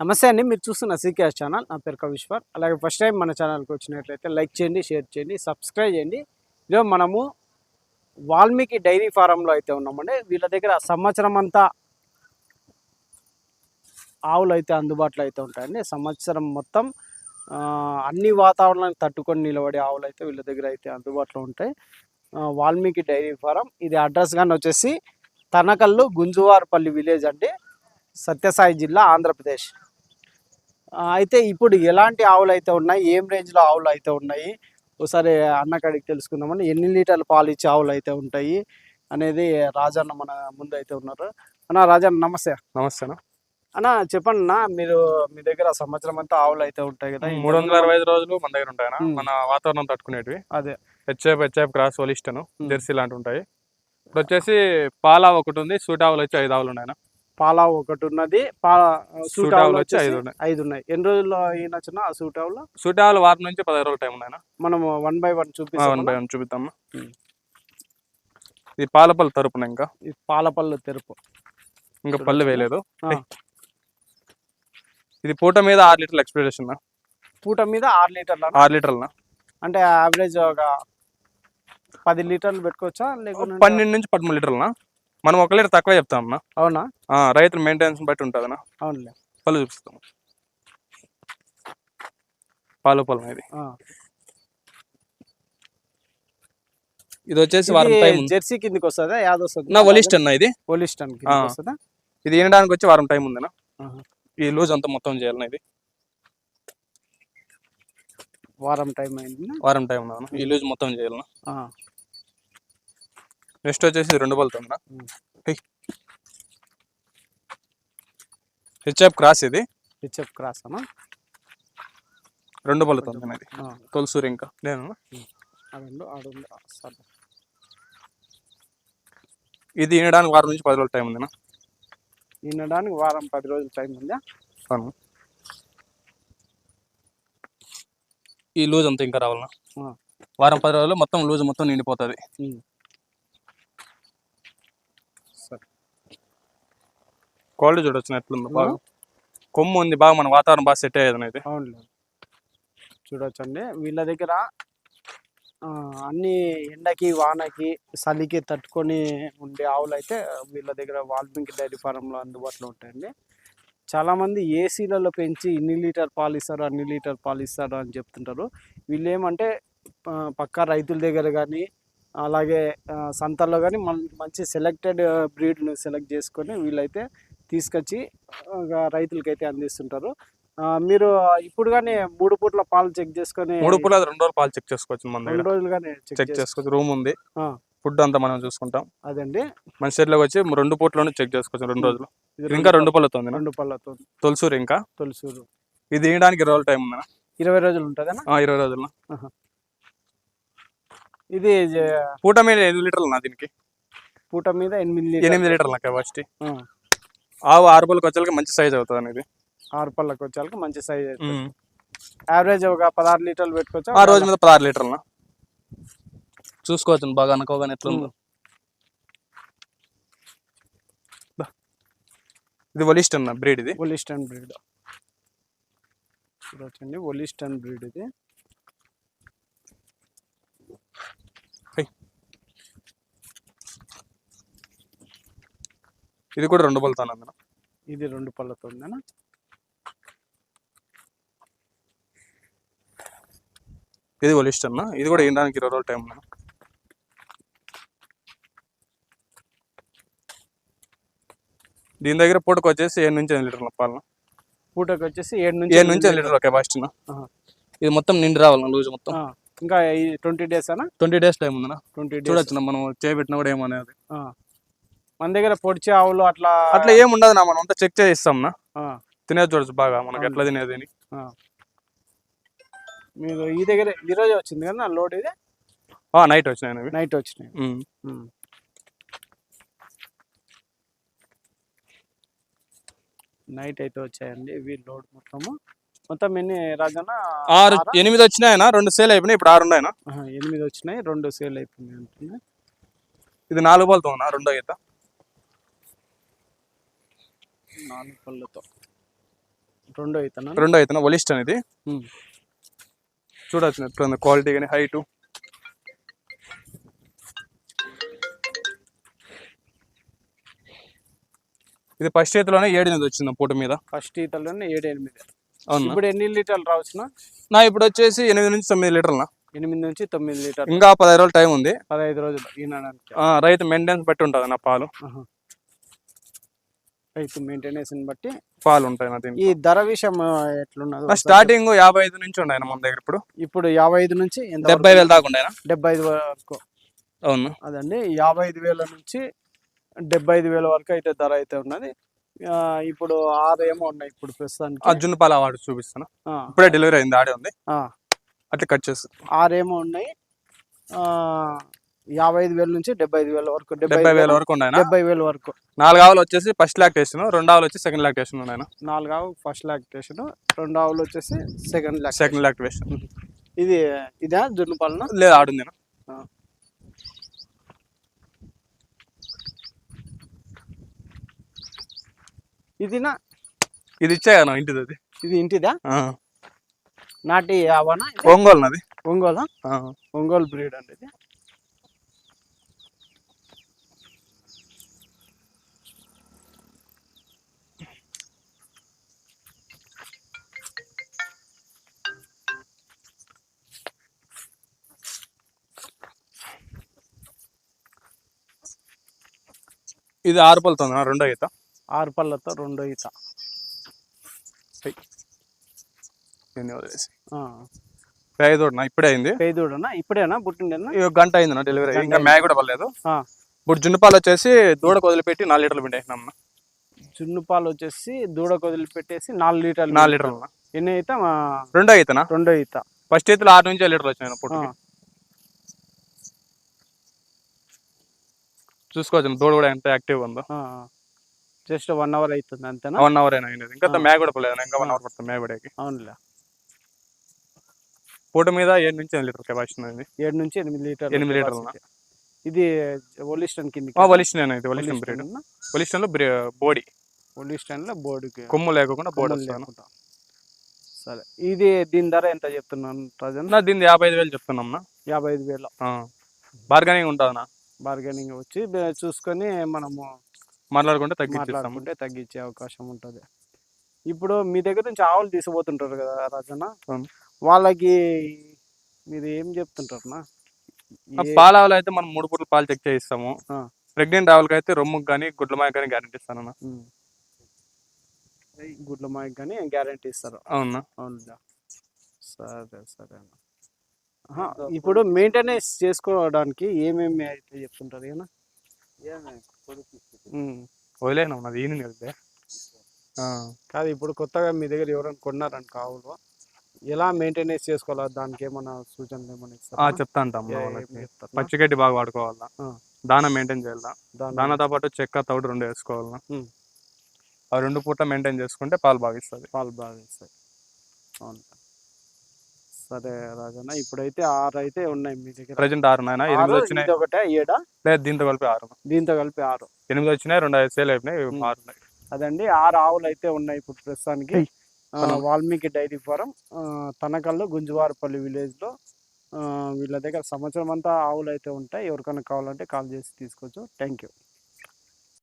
నమస్తే అండి మీరు చూస్తున్న సీకేఎస్ ఛానల్. నా పేరు కవిశ్వర్. అలాగే ఫస్ట్ టైం మన ఛానల్కి వచ్చినట్లయితే లైక్ చేయండి షేర్ చేయండి సబ్స్క్రైబ్ చేయండి. ఇదో మనము వాల్మీకి డైరీ ఫారంలో అయితే ఉన్నామండి. వీళ్ళ దగ్గర సంవత్సరం అంతా ఆవులు అయితే అందుబాటులో అయితే ఉంటాయండి. సంవత్సరం మొత్తం అన్ని వాతావరణాన్ని తట్టుకొని నిలబడే ఆవులు అయితే వీళ్ళ దగ్గర అయితే అందుబాటులో ఉంటాయి. Valmiki dairy farm. ఇది అడ్రస్ కానీ వచ్చేసి తనకల్లు గుంజువార్పల్లి విలేజ్ అండి సత్యసాయి జిల్లా ఆంధ్రప్రదేశ్. అయితే ఇప్పుడు ఎలాంటి ఆవులు అయితే ఉన్నాయి? ఏం రేంజ్లో ఆవులు అయితే ఉన్నాయి? ఒకసారి అన్నకాడికి తెలుసుకుందామని ఎన్ని లీటర్ల పాలు ఇచ్చే ఆవులు అయితే ఉంటాయి? అనేది రాజన్న మన ముందు అయితే ఉన్నారు. అన్న రాజన్న నమస్తే. నమస్తే అన్న. చెప్పండి అన్న మీరు మీ దగ్గర సంవత్సరం అంతా ఆవులు అయితే ఉంటాయి కదా? మూడు వందల అరవై ఐదు రోజులు మన దగ్గర ఉంటాయన మ్మ్. మన వాతావరణం తట్టుకునేటివి. అదే. HF HF cross Holstein. Jersey లాంటి ఉంటాయి. ఇప్పుడు వచ్చేసి పాల ఒకటి ఉంది సూట్ ఆవులు వచ్చి ఐదు ఆవులు ఉన్నాయి పాలా ఒకటి ఉన్నది వచ్చి ఐదు ఉన్నాయి. ఐదు ఉన్నాయి. ఎన్ని రోజుల్లో ఆ ఆవులు? సూట్ ఆవులు వారం నుంచి పదహారు రోజులు టైం ఉన్నాయి మనం వన్ బై వన్ వన్ చూపిస్తాం బై వన్ చూపిద్దాం. ఇది పాల పళ్ళు తరపున ఇంకా? ఇది పాలపల్లు తెరుపు. ఇంకా పళ్ళు. వేయలేదు? ఆ. ఇది పూట మీద ఆరు లీటర్ల ఎక్స్పెక్టేషన్ పూట మీద ఆరు లీటర్ల ఆరు లీటర్ల అంటే యావరేజ్ ఒక పది లీటర్లు పెట్టుకోవచ్చా? లేకుంటే పన్నెండు నుంచి పదమూడు లీటర్ల మనం ఒక లీటర్ తక్కువ చెప్తాం అన్న. అవునా? రైతుల మెయింటెనెన్స్ బట్టి ఉంటుంది అన్న అవునులే. పళ్ళు చూపిస్తాం. పాలు పొలం ఇది. ఇది వచ్చేసి వారం టైం. జెర్సీ కిందకి వస్తుందా? యాద్ వస్తుంది? నా ఒలిస్ట్ అన్న ఇది. వస్తుందా? ఇది వినడానికి వచ్చి వారం టైం ఉందన్న. ఆహా. ఈ లూజ్ అంతా మొత్తం చేయాలన్న ఇది. వారం టైం అయింది వారం టైం ఈ లూజ్ మొత్తం చేయాలన్న. నెక్స్ట్ వచ్చేసి రెండు బలుతుంది ఉమ్. హెచ్ఎఫ్ క్రాస్ ఇది? హెచ్ఎఫ్ క్రాస్ అన్న రెండు అన్న ఇది. తొలసూరు ఇంకా. నేను. ఇది వినడానికి వారం నుంచి పది రోజులు టైం ఉందన్న వినడానికి వారం పది రోజులు టైం ఉందా? అవును. ఈ లూజ్ అంతా ఇంకా రావాలన్న. వారం పది రోజులు మొత్తం లూజ్ మొత్తం నిండిపోతుంది ఉమ్. సరే క్వాలిటీ చూడొచ్చు ఎట్లుందో బాగా. కొమ్ము ఉంది బాగా మన వాతావరణం బాగా సెట్ అయ్యేది ఇది అవునులే. చూడొచ్చండి. వీళ్ళ దగ్గర అన్ని ఎండకి వానకి చలికి తట్టుకొని ఉండే ఆవులు అయితే వీళ్ళ దగ్గర వాల్మీకి డైరీ ఫారంలో అందుబాటులో ఉంటాయండి. చాలామంది ఏసీలలో పెంచి ఇన్ని లీటర్ పాలు ఇస్తారు అన్ని లీటర్ పాలు ఇస్తారు అని చెప్తుంటారు. వీళ్ళు ఏమంటే పక్కా రైతుల దగ్గర కానీ అలాగే సంతల్లో కానీ మంచి సెలెక్టెడ్ బ్రీడ్ను సెలెక్ట్ చేసుకొని వీళ్ళైతే తీసుకొచ్చి రైతులకైతే అందిస్తుంటారు. మీరు ఇప్పుడు కానీ మూడు పూట్ల పాలు చెక్ చేసుకొని మూడు పూల రెండు రోజులు పాలు చెక్ చేసుకోవచ్చు మన రెండు రోజులుగానే చెక్ చెక్ చేసుకో చేసుకోవచ్చు. రూమ్ ఉంది. ఫుడ్ అంతా మనం చూసుకుంటాం. అదండి. మన షెడ్లోకి వచ్చి రెండు పూట్లను చెక్ చేసుకోవచ్చు రెండు రోజులు. ఇంకా రెండు పళ్ళతో ఉంది రెండు పళ్ళతో. తొలసూరు ఇంకా? తొలిసూరు. ఇది తినడానికి ఇరవై రోజులు టైం ఉందన్న ఇరవై రోజులు ఉంటుందనా ఆ, ఇరవై రోజులు ఇది పూట మీద ఎనిమిది లీటర్లు నా దీనికి? పూట మీద ఎనిమిది. ఎనిమిది లీటర్ల కెపాసిటీ. ఆవు ఆరు పళ్ళకి వచ్చేకి మంచి సైజ్ అవుతుంది అనేది ఆరు పళ్ళకి వచ్చాక మంచి సైజ్ యావరేజ్ ఒక పదహారు లీటర్లు పెట్టుకోవచ్చు. ఆ రోజు మీద పదహారు లీటర్ల చూసుకోవచ్చు బాగా అనుకోగానే ఎట్లుందో. దా. ఇది ఒలిస్ట్ అన్న బ్రీడ్ ఇది? Holstein breed. చూడొచ్చండి ఒలిస్టన్ బ్రీడ్ ఇది. ఇది కూడా రెండు పళ్ళతో ఉంది ఇది రెండు పళ్ళతో ఉందనా? ఇది ఒలిస్ట్ అన్న? ఇది కూడా తినడానికి ఇరవై రోజులు టైం ఉంది దీని దగ్గర పూటకు వచ్చేసి ఏడు నుంచి ఎనిమిది లీటర్ల పాలన పూటకి వచ్చేసి ఏడు నుంచి ఏడు నుంచి ఎనిమిది లీటర్ల. కెపాసిటీ. ఇది మొత్తం నిండి రావాలి లూజ్ మొత్తం? ఇంకా ట్వంటీ డేస్ అనా? ట్వంటీ డేస్ టైం ఉందన్న ట్వంటీ డేస్. చూడొచ్చు మనం చేపెట్టినా కూడా ఏమనేది మన దగ్గర పొడిచే ఆవులు అట్లా అట్లా ఏం ఉండదు నా మనం అంతా చెక్ చేసి ఇస్తాం నా తినేది చూడొచ్చు బాగా మనకి. ఎట్లా తినేది అని. మీరు ఈ దగ్గర ఈ రోజే వచ్చింది కదా లోడ్ ఇది? నైట్ వచ్చినాయి నైట్ వచ్చినాయి. నైట్ అయితే వచ్చాయండి ఇవి లోడ్ మొత్తము. మొత్తం ఎన్ని రాజన్న? ఆరు? ఎనిమిది వచ్చినాయన? రెండు సేల్ అయిపోయినాయి ఇప్పుడు ఆరు ఉన్నాయన? ఎనిమిది వచ్చినాయి రెండు సేల్ అయిపోయినాయి ఇది నాలుగు బాల్తో ఉన్నా రెండో ఈత? పళ్ళతో. రెండో ఇతను? రెండో ఉమ్. చూడొచ్చు ఎట్లా క్వాలిటీ కానీ హైట్ ఇది ఫస్ట్ చేతిలోనే ఏడు ఎనిమిది వచ్చింది పూట మీద. ఫస్ట్ ఈతలోనే ఏడు ఎనిమిది అవునా? ఇప్పుడు ఎన్ని లీటర్లు రావచ్చునా? నా ఇప్పుడు వచ్చేసి ఎనిమిది నుంచి తొమ్మిది లీటర్ల ఎనిమిది నుంచి తొమ్మిది లీటర్లు. ఇంకా పదహైదు రోజులు టైం ఉంది. పదహైదు రోజులు రైతు మెయింటెనెన్స్ బట్టి ఉంటుంది నా పాలు. రైతు మెయింటెనెన్స్ బట్టి పాలు ఉంటాయి ఈ ధర విషయం ఎట్లున్నది స్టార్టింగ్ యాభై ఐదు నుంచి ఉన్నాయి మన దగ్గర ఇప్పుడు? ఇప్పుడు యాభై ఐదు నుంచి డెబ్బై వేలు దాకా ఉన్నాయి డెబ్బై ఐదు వరకు. అవును. అదండి యాభై ఐదు వేల నుంచి డెబ్బై ఐదు వేల వరకు అయితే ధర అయితే ఉన్నది. ఇప్పుడు ఆరు ఏమో ఉన్నాయి ఇప్పుడు ప్రస్తుతానికి. జున్ను పాలు వాడు చూపిస్తాను ఇప్పుడే డెలివరీ అయింది ఆడే ఉంది. అట్లా కట్ చేసి ఆరేమో ఉన్నాయి. ఆ, యాభై ఐదు వేల నుంచి డెబ్బై ఐదు వేల వరకు డెబ్బై వేల వరకు ఉన్నాయి డెబ్బై వేల వరకు. నాలుగు ఆవులు వచ్చేసి ఫస్ట్ లాక్టేషన్ రెండు ఆవులు వచ్చి సెకండ్ లాక్టేషన్ ఉన్నాయి నాలుగు ఆవు ఫస్ట్ లాక్టేషన్ రెండు ఆవులు వచ్చేసి సెకండ్ లాక్ సెకండ్ లాక్టేషన్ ఇది ఇదా జున్ను పాలన? లేదు ఆడుంది ఇదినా? ఇది ఇచ్చా కదా ఇంటిది అది. ఇది ఇంటిదా. నాటి ఇది? ఒంగోలు? నాది ఒంగోలా. ఒంగోలు బ్రీడ్ అండి ఇది. ఇది ఆరు నా రెండో ఈత? ఆరు పళ్ళతో రెండో ఈత. దీన్ని వదిలేసి. ఆ. ఐదు నా ఇప్పుడే అయింది? పేదోడనా? ఇప్పుడేనా? పుట్టిండేనా? గంట అయింది నా డెలివరీ ఇంకా. మ్యాగ్ కూడా పర్లేదు. ఇప్పుడు జున్ను పాలు వచ్చేసి దూడకు వదిలిపెట్టి నాలుగు లీటర్లు పిండేసినాం అన్న. జున్ను పాలు వచ్చేసి దూడకు వదిలిపెట్టేసి నాలుగు లీటర్లు నాలుగు లీటర్లు. ఎన్ని మా రెండో ఈతనా? రెండో ఈత. ఫస్ట్ ఈతలో ఆరు నుంచి ఏడు లీటర్లు వచ్చినాయి పుట్టు ఆ. చూసుకోవచ్చు. దూడ కూడా ఎంత యాక్టివ్ ఉందో. జస్ట్ వన్ అవర్ అవుతుంది అంతేనా? వన్ అవర్ అయినా అయినది. ఇంకా. మ్యాగ్ కూడా పర్లేదు ఇంకా వన్ అవర్ పడుతుంది మ్యాగ్ పడేకి. అవునులే. పూట మీద ఏడు నుంచి ఎనిమిది లీటర్ కెపాసిటీ ఉంది ఏడు నుంచి ఎనిమిది లీటర్లు ఎనిమిది లీటర్లు. ఇది ఒలిస్టన్ కింద వలిస్టన్ అయితే వలిస్టన్ బ్రీడ్ వలిస్టన్లో బోడి ఒలిస్టన్లో బోర్డుకి కొమ్ము లేకుండా లేకుండా. సరే. ఇది దీని ధర ఎంత చెప్తున్నాను ప్రజెంట్ నా దీన్ని యాభై ఐదు వేలు చెప్తున్నాం యాభై ఐదు వేలు. బార్గెనింగ్ ఉంటుంది? బార్గెనింగ్ వచ్చి చూసుకొని మనము మాట్లాడుకుంటే మాట్లాడుకుంటే తగ్గించే అవకాశం ఉంటుంది. ఇప్పుడు మీ దగ్గర నుంచి ఆవులు తీసుకుపోతుంటారు కదా రాజన్న? అవును. వాళ్ళకి మీరు ఏం చెప్తుంటారు నా ఆ పాల ఆవులు అయితే మనం మూడు పూటలు పాలు చెక్ చేయిస్తాము. ప్రెగ్నెంట్ ఆవులకి అయితే రొమ్ముకి కానీ గుడ్ల మాయ కానీ గ్యారెంటీ ఇస్తాను అన్న. గుడ్ల మాయకు కానీ గ్యారంటీ ఇస్తారు. అవునా? అవునుదా సరే సరే అన్న. ఇప్పుడు మెయింటెనెన్స్ చేసుకోవడానికి ఏమేమి అయితే చెప్తుంటారు ఏనా వదిలేను నాది ఈయన వెళ్తే కాదు ఇప్పుడు కొత్తగా మీ దగ్గర ఎవరైనా కొన్నారని కావులు ఎలా మెయింటెనెన్స్ చేసుకోవాలా? దానికి ఏమైనా సూచనలు ఏమైనా? చెప్తా అంటాం? పచ్చిగడ్డి బాగా వాడుకోవాలా. దానా మెయింటైన్ చేయాలా? దాని- దానాతో పాటు చెక్క తౌడు రెండు వేసుకోవాలా. ఆ రెండు పూట మెయింటైన్ చేసుకుంటే పాలు బాగా ఇస్తుంది. పాలు బాగా ఇస్తాయి అవును. సరే రాజన్న? ఇప్పుడైతే ఆరు అయితే ఉన్నాయి మీ దగ్గర. ప్రజెంట్ ఆరు నాయన ఎనిమిది వచ్చినాయి. ఒకటే? ఏడా? లేదు దీంతో కలిపి ఆరు. దీంతో కలిపి ఆరు. ఎనిమిది వచ్చినాయి రెండు ఐదు సేల్ అయిపోయినాయి. ఆరు ఉన్నాయి. అదండి ఆరు ఆవులు అయితే ఉన్నాయి ఇప్పుడు ప్రస్తుతానికి. వాల్మీకి డైరీ ఫారం తనకల్లు గుంజువారపల్లి విలేజ్లో ఆ, వీళ్ళ దగ్గర సంవత్సరం అంతా ఆవులు అయితే ఉంటాయి. ఎవరికైనా కావాలంటే కాల్ చేసి తీసుకోవచ్చు. Thank you.